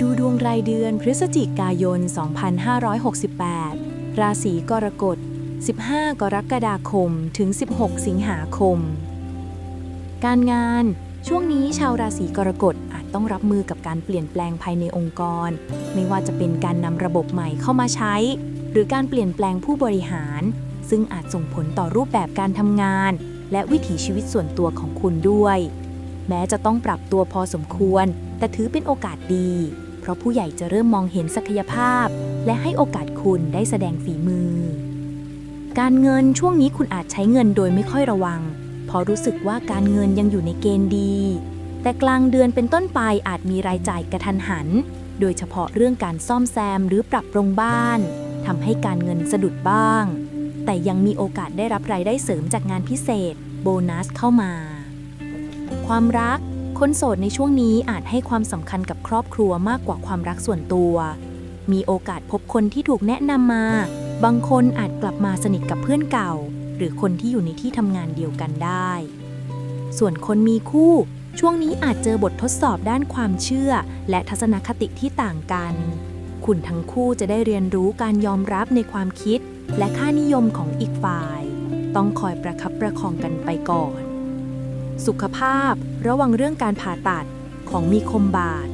ดูดวงรายเดือนพฤศจิกายน 2568 ราศีกรกฎ 15 กรกฎาคม ถึง 16 สิงหาคม การงาน ช่วงนี้ชาวราศีกรกฎอาจต้องรับมือกับการเปลี่ยนแปลงภายในองค์กร ไม่ว่าจะเป็นการนำระบบใหม่เข้ามาใช้ หรือการเปลี่ยนแปลงผู้บริหาร ซึ่งอาจส่งผลต่อรูปแบบการทำงาน และวิถีชีวิตส่วนตัวของคุณด้วย แม้จะต้องปรับตัวพอสมควร แต่ถือเป็นโอกาสดี ราะผู้ใหญ่จะเริ่มมองเห็นศักยภาพ และให้โอกาสคุณได้แสดงฝีมือ การเงินช่วงนี้คุณอาจใช้เงินโดยไม่ค่อยระวัง เพราะรู้สึกว่าการเงินยังอยู่ในเกณฑ์ดี แต่กลางเดือนเป็นต้นไปอาจมีรายจ่ายกระทันหัน โดยเฉพาะเรื่องการซ่อมแซมหรือปรับปรุงบ้านทำให้การเงินสะดุดบ้าง แต่ยังมีโอกาสได้รับรายได้เสริมจากงานพิเศษ โบนัสเข้ามา ความรัก คนโสดในช่วงนี้อาจให้ความสำคัญกับครอบครัวมากกว่าความรักส่วนตัว มีโอกาสพบคนที่ถูกแนะนำมา บางคนอาจกลับมาสนิทกับเพื่อนเก่า หรือคนที่อยู่ในที่ทำงานเดียวกันได้ ส่วนคนมีคู่ ช่วงนี้อาจเจอบททดสอบด้านความเชื่อ และทัศนคติที่ต่างกัน คุณทั้งคู่จะได้เรียนรู้การยอมรับในความคิด และค่านิยมของอีกฝ่าย ต้องคอยประคับประคองกันไปก่อน สุขภาพ ระวังเรื่องการผ่าตัด ของมีคมบาด